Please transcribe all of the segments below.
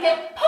이렇게 퍽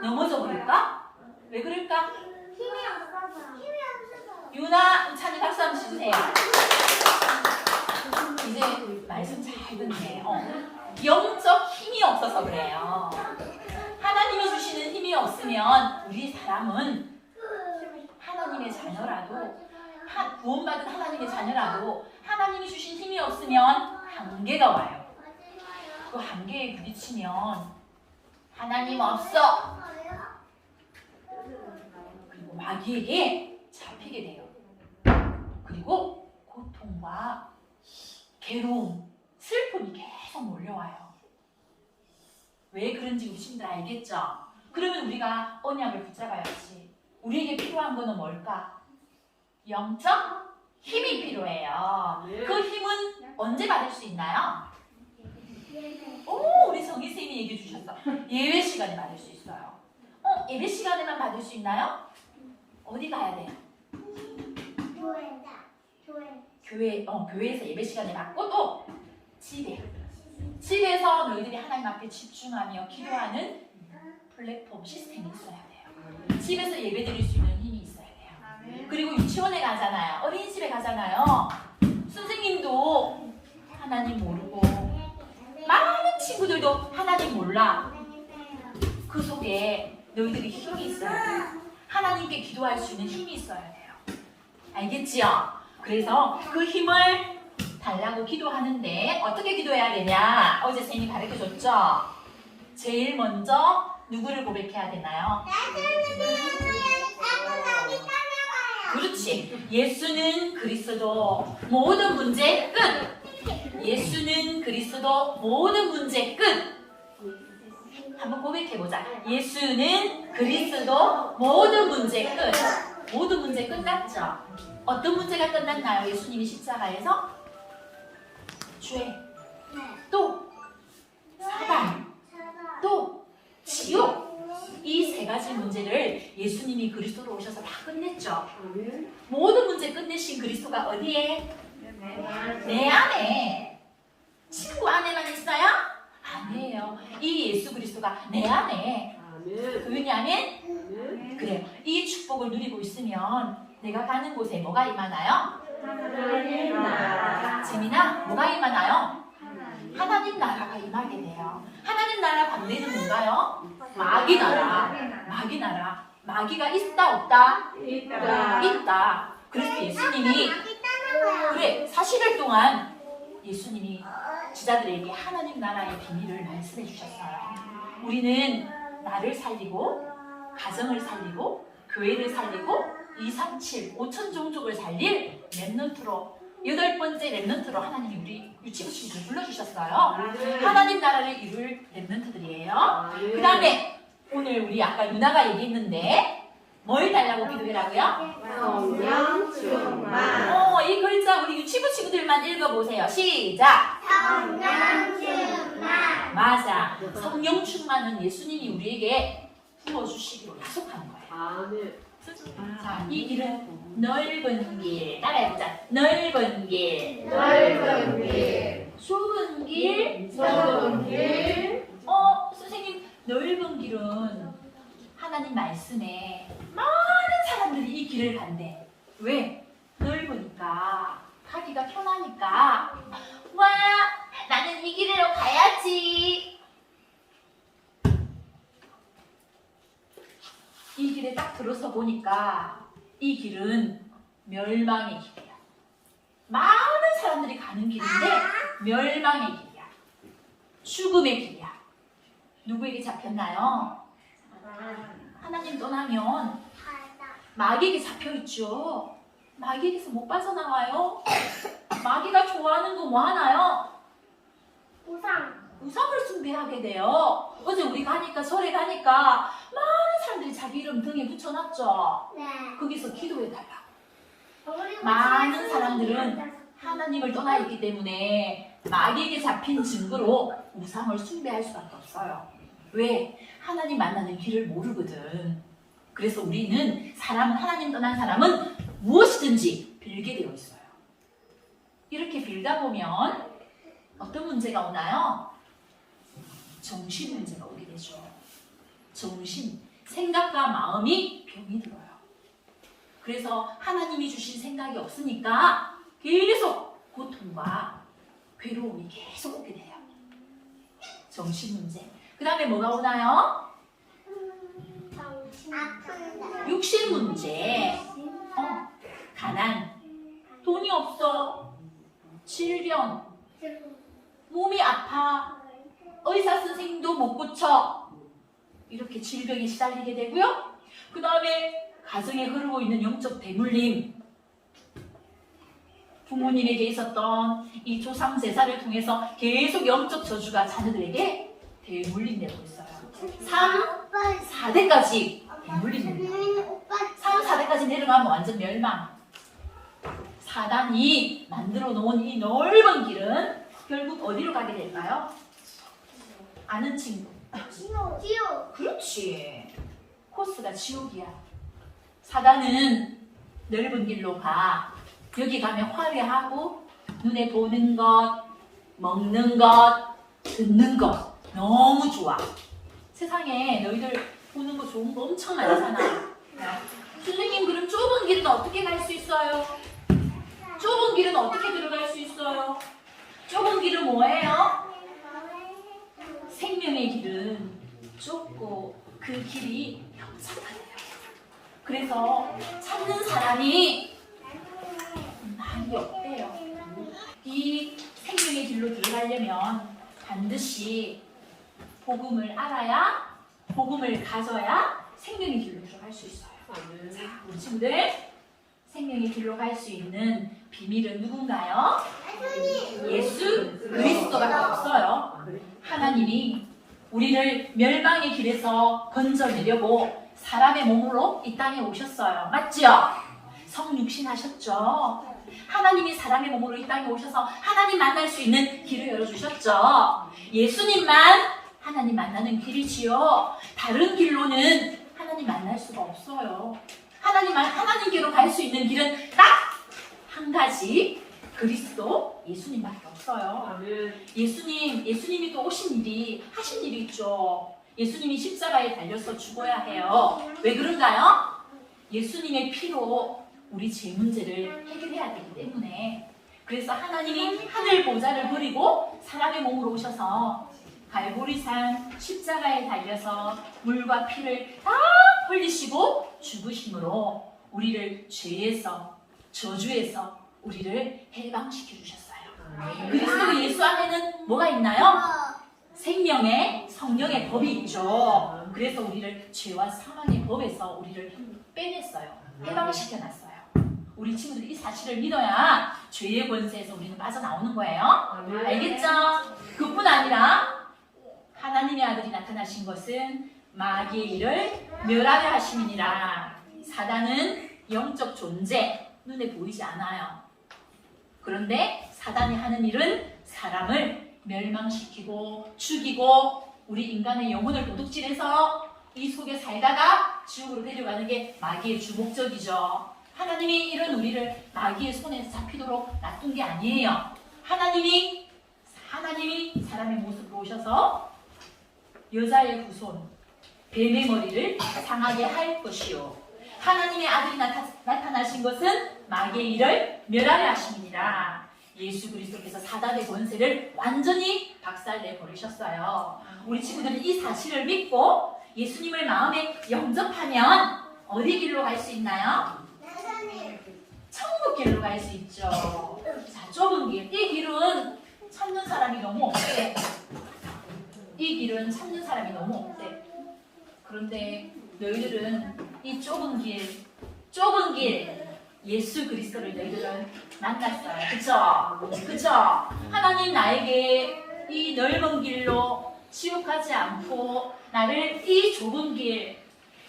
넘어져 버릴까? 왜 그럴까? 힘이 없어서. 힘이 없어서. 유나, 찬이 박수 한번 주세요. 이제 말씀 잘 듣네. 어. 영적 힘이 없어서 그래요. 하나님이 주시는 힘이 없으면 우리 사람은 하나님의 자녀라도 하- 구원받은 하나님의 자녀라도 하나님이 주신 힘이 없으면 한계가 와요. 그 한계에 부딪히면 하나님 없어. 그리고 마귀에게 잡히게 돼요. 그리고 고통과 괴로움, 슬픔이 계속 몰려와요. 왜 그런지 우리 친구들 알겠죠? 그러면 우리가 언약을 붙잡아야지. 우리에게 필요한 거는 뭘까? 영적 힘이 필요해요. 그 힘은 언제 받을 수 있나요? 오, 우리 성희 쌤이 얘기해 주셨어. 예외 시간에 받을 수 있어요. 어, 예배 시간에만 받을 수 있나요? 어디 가야 돼요? 교회다. 교회. 교회, 어, 교회에서 예배 시간에 받고 또 집에. 집에서 너희들이 하나님 앞에 집중하며 기도하는 플랫폼 시스템이 있어야 돼요. 집에서 예배 드릴 수 있는 힘이 있어야 돼요. 그리고 유치원에 가잖아요. 어린이집에 가잖아요. 선생님도 하나님 모르고 많은 친구들도 하나님 몰라. 그 속에 너희들이 힘이 있어야 돼요. 하나님께 기도할 수 있는 힘이 있어야 돼요. 알겠지요? 그래서 그 힘을 달라고 기도하는데 어떻게 기도해야 되냐? 어제 쌤이 가르쳐 줬죠? 제일 먼저 누구를 고백해야 되나요? 그렇지. 예수는 그리스도 모든 문제 끝. 예수는 그리스도 모든 문제 끝. 한번 고백해보자. 예수는 그리스도 모든 문제 끝. 모든 문제 끝났죠? 어떤 문제가 끝났나요? 예수님이 십자가에서? 죄, 또 사단, 또 지옥. 이 세 가지 문제를 예수님이 그리스도로 오셔서 다 끝냈죠. 모든 문제 끝내신 그리스도가 어디에? 내 안에. 친구 안에만 있어요? 아니에요. 이 예수 그리스도가 내 안에. 왜냐하면 그래요. 이 축복을 누리고 있으면 내가 가는 곳에 뭐가 임하나요? 재민아, 뭐가 임하나요? 하나님 나라가 임하게 돼요. 하나님 나라 반대는 뭔가요? 마귀 나라. 마귀 나라. 마귀가 있다 없다? 있다. 그래서 예수님이 그래 40일 동안 예수님이 지자들에게 하나님 나라의 비밀을 말씀해 주셨어요. 우리는 나를 살리고 가정을 살리고 교회를 살리고 2, 3, 7, 5천 종족을 살릴 랩넌트로 여덟 번째 랩넌트로 하나님이 우리 유치부 친구들 불러주셨어요. 하나님 나라를 이룰 랩넌트들이에요. 그 다음에 오늘 우리 아까 누나가 얘기했는데 뭘 달라고 기도해라고요? 성령 충만 어, 이 글자 우리 유치부 친구들만 읽어보세요. 시작! 성령 충만. 맞아. 성령 충만은 예수님이 우리에게 부어주시기로 약속하는 거예요. 아멘 자, 이 길은 넓은 길. 따라해보자. 넓은 길. 넓은 길 좁은 길. 좁은 길 어, 선생님, 넓은 길은 하나님 말씀에 많은 사람들이 이 길을 간대. 왜? 넓으니까. 가기가 편하니까. 와, 나는 이 길로 가야지. 이 길에 딱 들어서 보니까 이 길은 멸망의 길이야. 많은 사람들이 가는 길인데 멸망의 길이야. 죽음의 길이야. 누구에게 잡혔나요? 하나님 떠나면 마귀에게 잡혀 있죠. 마귀에게서 못 빠져나와요. 마귀가 좋아하는 거 뭐 하나요? 우상. 우상을 숭배하게 돼요. 어제 우리 가니까 절에 가니까 많은 사람들이 자기 이름 등에 붙여놨죠. 네. 거기서 기도해달라. 그리고 많은 사람들은 하나님을 떠나 있기 때문에 마귀에게 잡힌 증거로 우상을 숭배할 수밖에 없어요. 왜? 하나님 만나는 길을 모르거든. 그래서 우리는 사람은 하나님 떠난 사람은 무엇이든지 빌게 되어 있어요. 이렇게 빌다 보면 어떤 문제가 오나요? 정신 문제가 오게 되죠. 정신, 생각과 마음이 병이 들어요. 그래서 하나님이 주신 생각이 없으니까 계속 고통과 괴로움이 계속 오게 돼요. 정신 문제. 그 다음에 뭐가 오나요? 육신 문제. 어, 가난. 돈이 없어. 질병. 몸이 아파. 의사 선생님도 못 고쳐. 이렇게 질병에 시달리게 되고요. 그 다음에 가정에 흐르고 있는 영적 대물림. 부모님에게 있었던 이 조상 제사를 통해서 계속 영적 저주가 자녀들에게 대물림되고 있어요. 3, 오빠. 4대까지 대물림됩니다. 음, 오빠. 3, 4대까지 내려가면 완전 멸망. 사단이 만들어 놓은 이 넓은 길은 결국 어디로 가게 될까요? 아는 친구. 지옥. 지옥. 그렇지. 코스가 지옥이야. 사단은 넓은 길로 가. 여기 가면 화려하고 눈에 보는 것, 먹는 것, 듣는 것 너무 좋아. 세상에 너희들 보는 거 좋은 거 엄청 많잖아. 야, 선생님 그럼 좁은 길은 어떻게 갈 수 있어요? 좁은 길은 어떻게 들어갈 수 있어요? 좁은 길은 뭐예요? 생명의 길은 좁고 그 길이 협착하대요. 그래서 찾는 사람이 많이 없대요. 이 생명의 길로 들어가려면 반드시 복음을 알아야 복음을 가져야 생명의 길로 들어갈 수 있어요. 자, 우리 친구들 생명의 길로 갈 수 있는 비밀은 누군가요? 예수 그리스도밖에 없어요. 하나님이 우리를 멸망의 길에서 건져내려고 사람의 몸으로 이 땅에 오셨어요. 맞죠? 성육신 하셨죠? 하나님이 사람의 몸으로 이 땅에 오셔서 하나님 만날 수 있는 길을 열어주셨죠? 예수님만 하나님 만나는 길이지요. 다른 길로는 하나님 만날 수가 없어요. 하나님, 하나님께로 갈 수 있는 길은 딱 한 가지 그리스도 예수님밖에 없어요. 예수님, 예수님이 또 오신 일이 하신 일이 있죠. 예수님이 십자가에 달려서 죽어야 해요. 왜 그런가요? 예수님의 피로 우리 죄 문제를 해결해야 되기 때문에 그래서 하나님이 하늘 보좌를 버리고 사람의 몸으로 오셔서 갈보리산 십자가에 달려서 물과 피를 다 흘리시고 죽으심으로 우리를 죄에서 저주에서 우리를 해방시켜 주셨어요. 그리스도 예수 안에는 뭐가 있나요? 생명의 성령의 법이 있죠. 그래서 우리를 죄와 사망의 법에서 우리를 빼냈어요. 해방시켜 놨어요. 우리 친구들이 이 사실을 믿어야 죄의 권세에서 우리는 빠져나오는 거예요. 알겠죠? 그뿐 아니라 하나님의 아들이 나타나신 것은 마귀의 일을 멸하려 하심이니라. 사단은 영적 존재, 눈에 보이지 않아요. 그런데 사단이 하는 일은 사람을 멸망시키고 죽이고 우리 인간의 영혼을 도둑질해서 이 속에 살다가 지옥으로 데려가는 게 마귀의 주목적이죠. 하나님이 이런 우리를 마귀의 손에 잡히도록 놔둔 게 아니에요. 하나님이 하나님이 사람의 모습으로 오셔서 여자의 후손 뱀의 머리를 상하게 할 것이요. 하나님의 아들이 나타, 나타나신 것은 마귀의 일을 멸하려 하심이니라. 예수 그리스도께서 사단의 권세를 완전히 박살내 버리셨어요. 우리 친구들은 이 사실을 믿고 예수님을 마음에 영접하면 어디 길로 갈 수 있나요? 천국 길로 갈 수 있죠. 자, 좁은 길. 이 길은 찾는 사람이 너무 없대. 이 길은 찾는 사람이 너무 없대. 그런데 너희들은 이 좁은 길, 좁은 길, 예수 그리스도를 너희들은 만났어요. 그쵸? 그쵸? 하나님 나에게 이 넓은 길로 가지 않고 나를 이 좁은 길,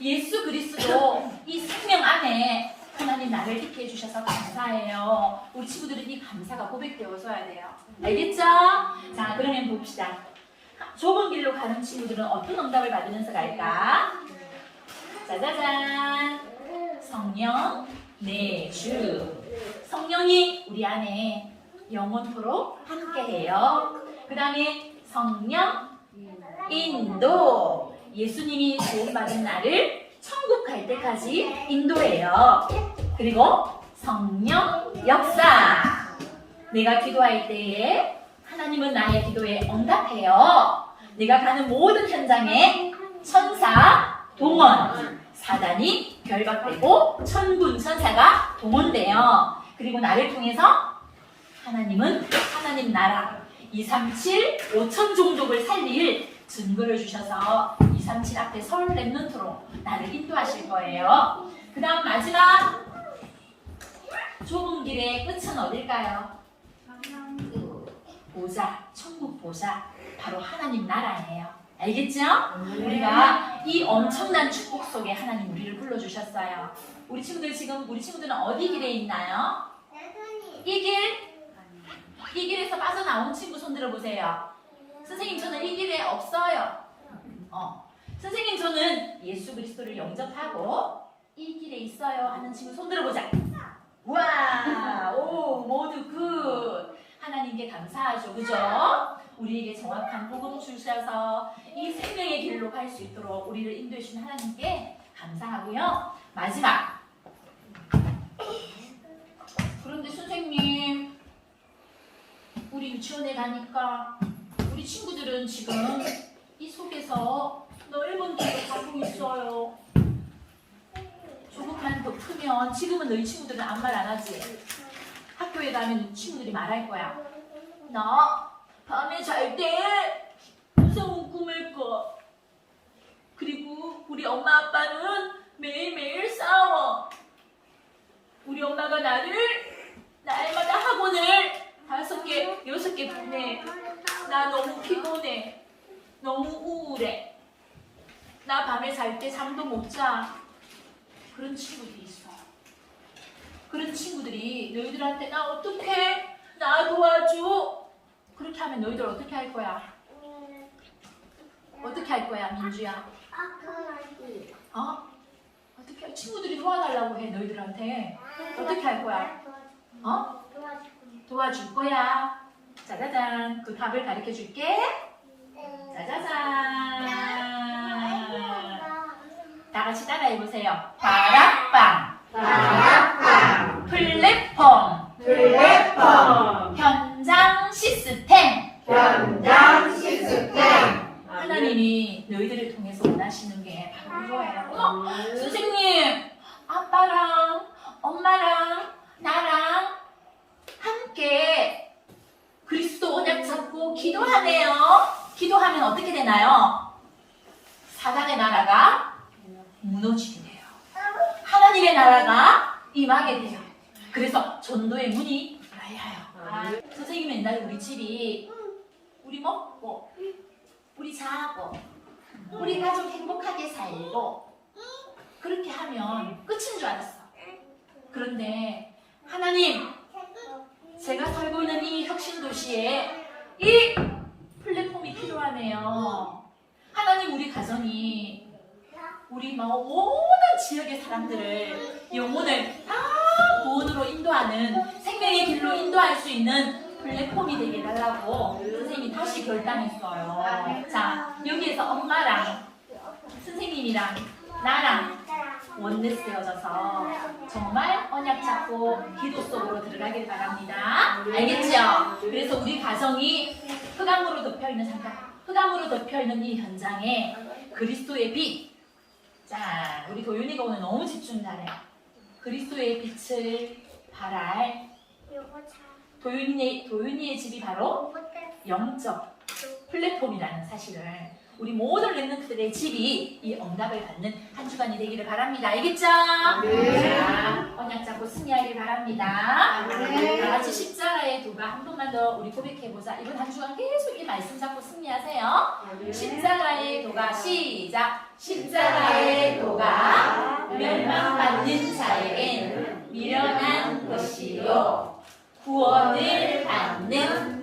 예수 그리스도 이 생명 안에 하나님 나를 있게 해주셔서 감사해요. 우리 친구들은 이 감사가 고백되어서야 돼요. 알겠죠? 자, 그러면 봅시다. 좁은 길로 가는 친구들은 어떤 응답을 받으면서 갈까? 짜자잔. 성령, 내 주. 성령이 우리 안에 영원토록 함께해요. 그 다음에 성령 인도 예수님이 구원받은 나를 천국 갈 때까지 인도해요. 그리고 성령 역사 내가 기도할 때에 하나님은 나의 기도에 응답해요. 내가 가는 모든 현장에 천사 동원 사단이 결박되고 천군 천사가 동원돼요. 그리고 나를 통해서 하나님은 하나님 나라 237 5천 종족을 살릴 증거를 주셔서 237 앞에 설 랩넌트로 나를 인도하실 거예요. 그 다음 마지막 좁은 길의 끝은 어딜까요? 보자, 천국 보자, 바로 하나님 나라예요. 알겠죠? 우리가 이 엄청난 축복 속에 하나님 우리를 불러주셨어요. 우리 친구들 지금 우리 친구들은 어디 길에 있나요? 이 길? 이 길에서 빠져나온 친구 손 들어보세요. 선생님 저는 이 길에 없어요. 어. 선생님 저는 예수 그리스도를 영접하고 이 길에 있어요 하는 친구 손 들어보자. 와, 오 모두 굿. 하나님께 감사하죠, 그죠? 우리에게 정확한 복음 주셔서 이 생명의 길로 갈 수 있도록 우리를 인도해 주신 하나님께 감사하고요. 마지막. 그런데 선생님, 우리 유치원에 가니까 우리 친구들은 지금 이 속에서 넓은 길을 가고 있어요. 조금만 더 크면 지금은 너희 친구들은 아무 말 안 하지. 학교에 가면 친구들이 말할 거야. 나 밤에 잘 때 무서운 꿈을 꿔. 그리고 우리 엄마 아빠는 매일매일 싸워. 우리 엄마가 나를 날마다 학원을 다섯 개, 여섯 개 보내. 나 너무 피곤해. 너무 우울해. 나 밤에 잘 때 잠도 못 자. 그런 친구들이 있어. 그런 친구들이 너희들한테 나 어떡해? 나 도와줘. 그렇게 하면 너희들 어떻게 할 거야? 어떻게 할 거야, 민주야? 어? 어떻게 할- 친구들이 도와달라고 해 너희들한테 어떻게 할 거야? 어? 도와줄 거야. 짜자잔. 그 답을 가르쳐 줄게. 짜자잔. 다 같이 따라해 보세요. 다락방, 다락방, 플랫폼, 플랫폼, 현장 시스템. 현장 시스템. 하나님이 너희들을 통해서 원하시는 게 바로 이거예요. 어머, 선생님, 아빠랑 엄마랑 나랑 함께 그리스도 언약 잡고 기도하네요. 기도하면 어떻게 되나요? 사단의 나라가 무너지게 돼요. 하나님의 나라가 임하게 돼요. 그래서 전도의 문이. 선생님은 옛날에 우리 집이 우리 먹고 우리 자고 우리 가족 행복하게 살고 그렇게 하면 끝인 줄 알았어. 그런데 하나님 제가 살고 있는 이 혁신 도시에 이 플랫폼이 필요하네요. 하나님 우리 가정이 우리 뭐 모든 지역의 사람들을 영혼을 다 구원으로 인도하는 생명의 길로 인도할 수 있는 플랫폼이 되게 해달라고 선생님이 다시 결단했어요. 자 여기에서 엄마랑 선생님이랑 나랑 원네스 되어져서 정말 언약 잡고 기도 속으로 들어가길 바랍니다. 알겠죠? 그래서 우리 가정이 흑암으로 덮여 있는 잠깐 흑암으로 덮여 있는 이 현장에 그리스도의 빛. 자, 우리 도윤이가 오늘 너무 집중 잘해. 그리스도의 빛을 발할 도윤이의 도윤이의 집이 바로 영적 플랫폼이라는 사실을 우리 모든 랩런트들의 집이 이 응답을 받는 한 주간이 되기를 바랍니다. 알겠죠? 네. 자, 언약 잡고 승리하길 바랍니다. 네. 다 같이 십자가의 도가 한 번만 더 우리 고백해보자. 이번 한 주간 계속 이 말씀 잡고 승리하세요. 십자가의 도가 시작. 십자가의 도가 멸망받는 자에겐. 구원을 받는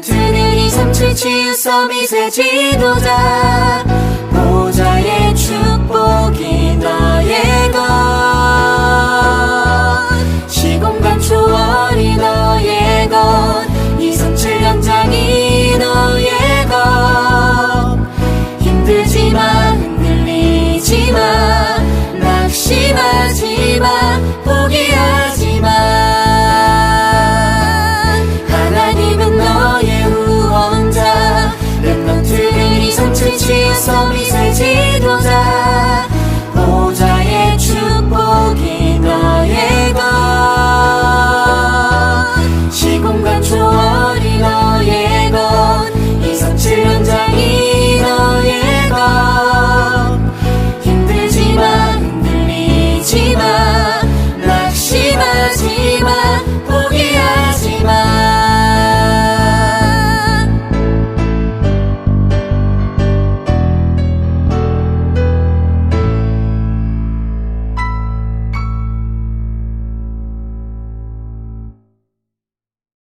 튼튼히 삼칠 치유서 미세 지도자 보좌의 축복. Ti, eu sou misericórdia.